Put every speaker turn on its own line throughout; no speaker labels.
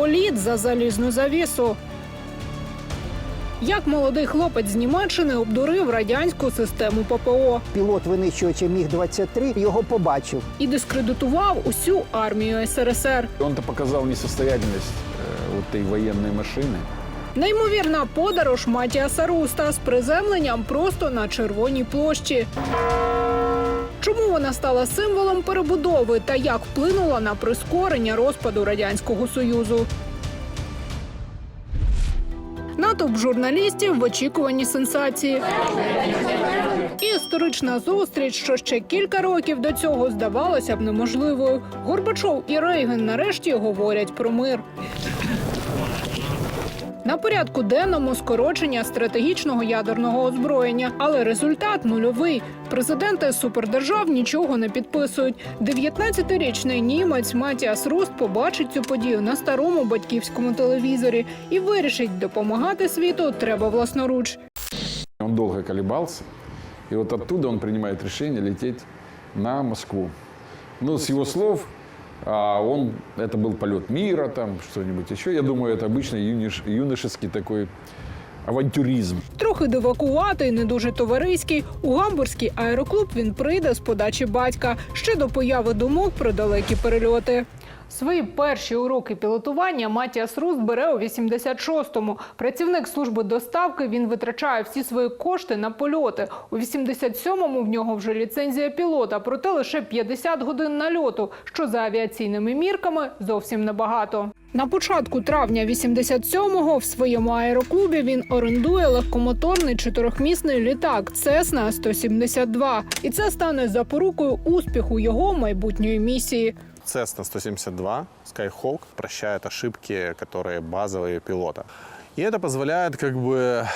політ за залізну завісу. Як молодий хлопець з Німеччини обдурив радянську систему ППО
Пілот винищувача Міг-23 його побачив.
і дискредитував усю армію СРСР.
Он-то показал несостоятельность э, вот этой военной машины.
Неймовірна подорож Матіаса Руста з приземленням просто на червоній площі. Чому вона стала символом перебудови та як вплинула на прискорення розпаду радянського союзу? Натовп журналістів в очікуванні сенсації. Історична зустріч, що ще кілька років до цього здавалося б неможливою. Горбачов і Рейган нарешті говорять про мир. На порядку денному скорочення стратегічного ядерного озброєння, але результат нульовий. Президенти супердержав нічого не підписують. 19-річний німець Матіас Руст побачить цю подію на старому батьківському телевізорі і вирішить, допомагати світу треба власноруч.
Он долго колебался. И вот оттуда он принимает решение лететь на Москву. Ну, с его слов, а, он, это был полет мира, там что-нибудь еще. Я думаю, это обычный юниш- юношеский такой авантюризм.
Трохи дивакуватий, не дуже товариський. У гамбурзький аероклуб він прийде з подачі батька ще до появи думок про далекі перельоти. Свої перші уроки пілотування Матіас Руст бере у 86-му. Працівник служби доставки він витрачає всі свої кошти на польоти. У 87-му в нього вже ліцензія пілота, проте лише 50 годин нальоту, що за авіаційними мірками зовсім небагато. На початку травня 87-го в своєму аероклубі він орендує легкомоторний чотирьохмісний літак Цесна 172. І це стане запорукою успіху його майбутньої місії.
Cessna 172 Skyhawk прощает ошибки, которые базовые пилота. И это позволяет как бы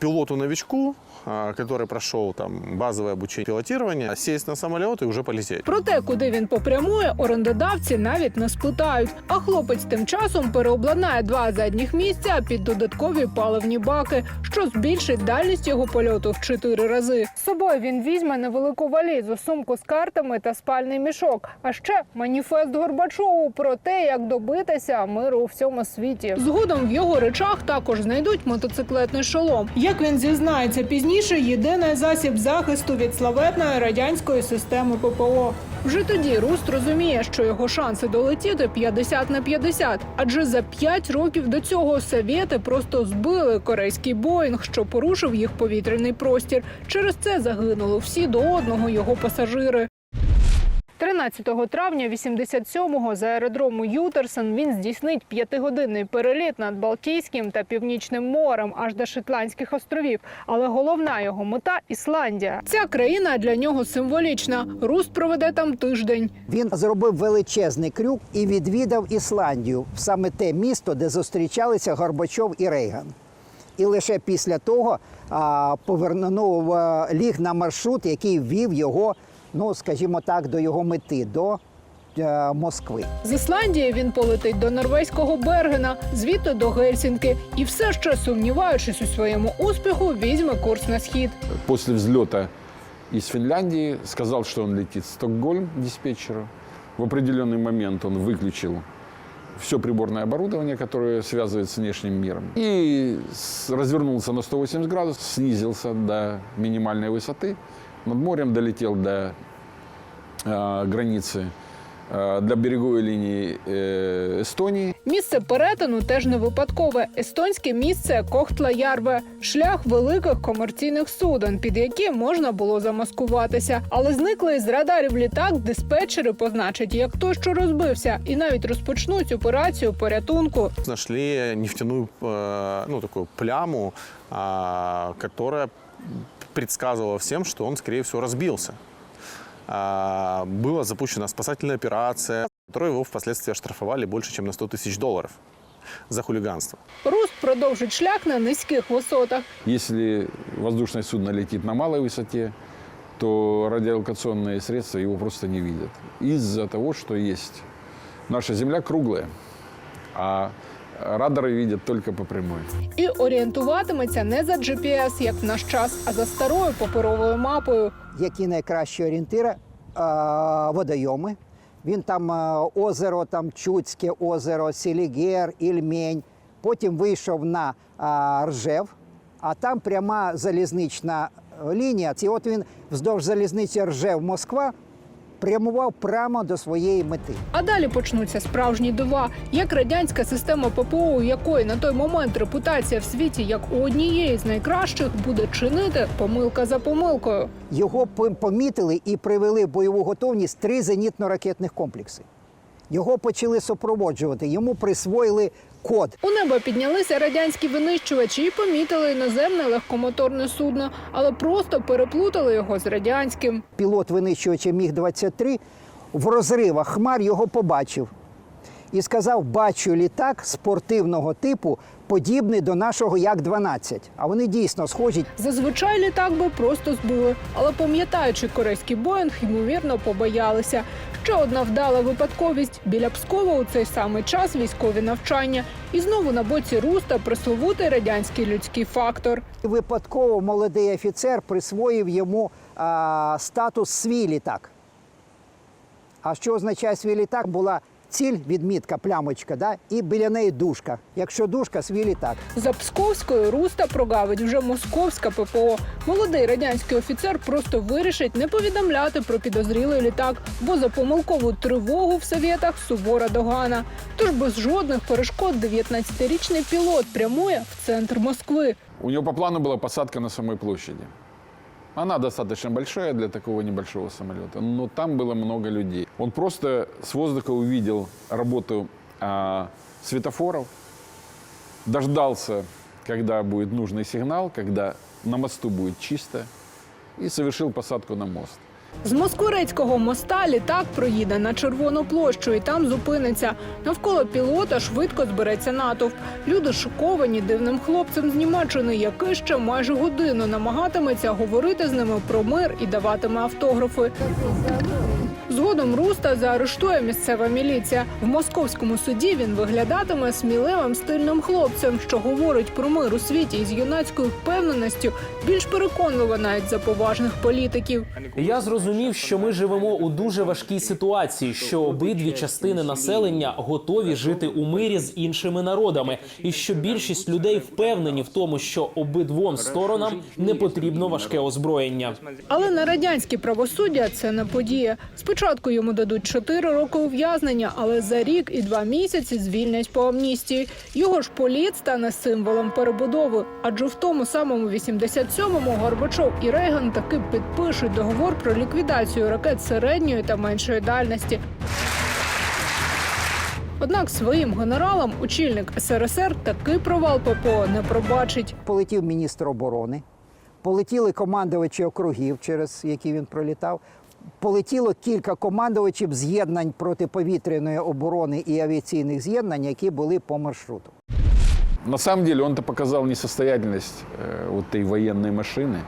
пилоту-новичку, а, который прошел там базовое обучение пилотирования, сесть на самолет и уже полететь.
Про те, куди він попрямує, орендодавці навіть не спитають. А хлопець тим часом переобладнає два задніх місця під додаткові паливні баки, що збільшить дальність його польоту в чотири рази. З собою він візьме невелику валізу, сумку з картами та спальний мішок. А ще маніфест Горбачову про те, як добитися миру у всьому світі. Згодом в його речах також знайдуть мотоциклетний шолом. Як він зізнається пізніше, єдиний засіб захисту від славетної радянської системи ППО. Вже тоді Руст розуміє, що його шанси долетіти 50 на 50. Адже за 5 років до цього совєти просто збили корейський Боїнг, що порушив їх повітряний простір. Через це загинули всі до одного його пасажири. 13 травня 87-го з аеродрому Ютерсон він здійснить п'ятигодинний переліт над Балтійським та Північним морем аж до Шотландських островів. Але головна його мета Ісландія. Ця країна для нього символічна. Руст проведе там тиждень.
Він зробив величезний крюк і відвідав Ісландію, саме те місто, де зустрічалися Горбачов і Рейган. І лише після того а, повернув ліг на маршрут, який вів його, ну скажімо так, до його мети, до е, Москви.
З Ісландії він полетить до норвезького Бергена, звідти до Гельсінки, і все ще сумніваючись у своєму успіху, візьме курс на схід.
После взлета из Финляндии сказал, что он летит в Стокгольм диспетчеру. В определенный момент он выключил все приборное оборудование, которое связывает с внешним миром. И с- развернулся на 180 градусов, снизился до минимальной высоты. Над морем долетел до э, границы, э, до береговой линии э, Эстонии.
Місце перетину теж не випадкове. Естонське місце Кохтла Ярве, шлях великих комерційних суден, під які можна було замаскуватися. Але зниклий з радарів літак диспетчери позначать як той, що розбився, і навіть розпочнуть операцію порятунку.
Нашли нефтяную, э, ну, такую пляму, а, Которая предсказывала всем, что он, скорее всего, разбился. А, Была запущена спасательная операция, которую его впоследствии оштрафовали больше, чем на 100 тысяч долларов за хулиганство.
Руст продовжить шлях на низьких висотах.
Если воздушное судно летит на малой высоте, то радиолокационные средства его просто не видят. Из-за того, что есть наша Земля круглая, а радары видят только по прямой.
І орієнтуватиметься не за GPS, як в наш час, а за старою паперовою мапою.
Які найкращі орієнтири? А, водойоми, Він там озеро, там Чудське озеро, Селігер, Ільмень. Потім вийшов на а, Ржев, а там пряма залізнична лінія. І от він вздовж залізниці Ржев-Москва прямував прямо до своєї мети.
А далі почнуться справжні дива. Як радянська система ППО, у якої на той момент репутація в світі як у однієї з найкращих, буде чинити помилка за помилкою.
Його помітили і привели в бойову готовність три зенітно-ракетних комплекси. Його почали супроводжувати, йому присвоїли код.
У небо піднялися радянські винищувачі і помітили іноземне легкомоторне судно, але просто переплутали його з радянським.
Пілот винищувача Міг-23 в розривах хмар його побачив і сказав: бачу літак спортивного типу, подібний до нашого Як-12. А вони дійсно схожі.
Зазвичай літак би просто збили, але пам'ятаючи корейський Боїнг, ймовірно, побоялися. Ще одна вдала випадковість біля Пскова у цей самий час військові навчання. І знову на боці Руста присовутий радянський людський фактор.
Випадково молодий офіцер присвоїв йому а, статус свій літак. А що означає свій літак? Була ціль, відмітка, плямочка, да? і біля неї дужка. Якщо дужка, свій літак.
За Псковською Руста прогавить вже московська ППО. Молодий радянський офіцер просто вирішить не повідомляти про підозрілий літак, бо за помилкову тривогу в совєтах сувора догана. Тож без жодних перешкод 19-річний пілот прямує в центр Москви.
У него по плану была посадка на самой площади. Она достаточно большая для такого небольшого самолета, но там было много людей. Он просто с воздуха увидел работу а, светофоров, дождался, когда будет нужный сигнал, когда на мосту будет чисто, и совершил посадку на мост.
З Москворецького моста літак проїде на червону площу і там зупиниться. Навколо пілота швидко збереться натовп. Люди шоковані дивним хлопцем з Німеччини, який ще майже годину намагатиметься говорити з ними про мир і даватиме автографи. Згодом Руста заарештує місцева міліція. В московському суді він виглядатиме сміливим стильним хлопцем, що говорить про мир у світі із юнацькою впевненістю, більш переконливо навіть за поважних політиків.
Я зрозумів, що ми живемо у дуже важкій ситуації, що обидві частини населення готові жити у мирі з іншими народами, і що більшість людей впевнені в тому, що обидвом сторонам не потрібно важке озброєння.
Але на радянське правосуддя це не подія. Спочатку йому дадуть 4 роки ув'язнення, але за рік і два місяці звільнять по амністії. Його ж політ стане символом перебудови. Адже в тому самому 87-му Горбачов і Рейган таки підпишуть договор про ліквідацію ракет середньої та меншої дальності. Однак своїм генералам очільник СРСР такий провал ППО не пробачить.
Полетів міністр оборони, полетіли командувачі округів, через які він пролітав Полетіло кілька командувачів з'єднань протиповітряної оборони і авіаційних з'єднань, які були по маршруту.
На самом деле он-то показал несостоятельность э, вот этой военной машины,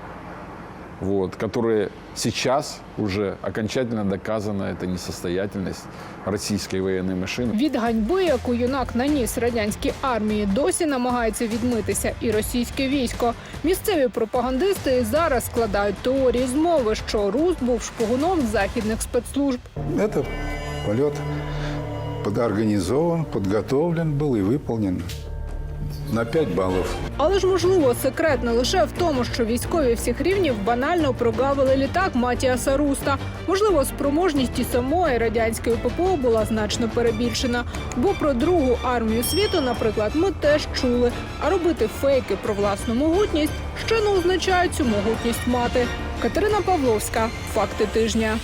вот, которая сейчас уже окончательно доказана, эта несостоятельность российской военной машины.
Від ганьби, яку юнак наніс радянській армії, досі намагається відмитися і російське військо. Місцеві пропагандисти і зараз складають теорії змови, що Рус був шпигуном західних спецслужб.
Это полет подорганизован, подготовлен был и выполнен на 5 баллов.
Але ж можливо секрет не лише в тому, що військові всіх рівнів банально прогавили літак Матіаса Руста. Можливо, спроможність і самої радянської ППО була значно перебільшена. Бо про другу армію світу, наприклад, ми теж чули. А робити фейки про власну могутність ще не означає цю могутність мати. Катерина Павловська, факти тижня.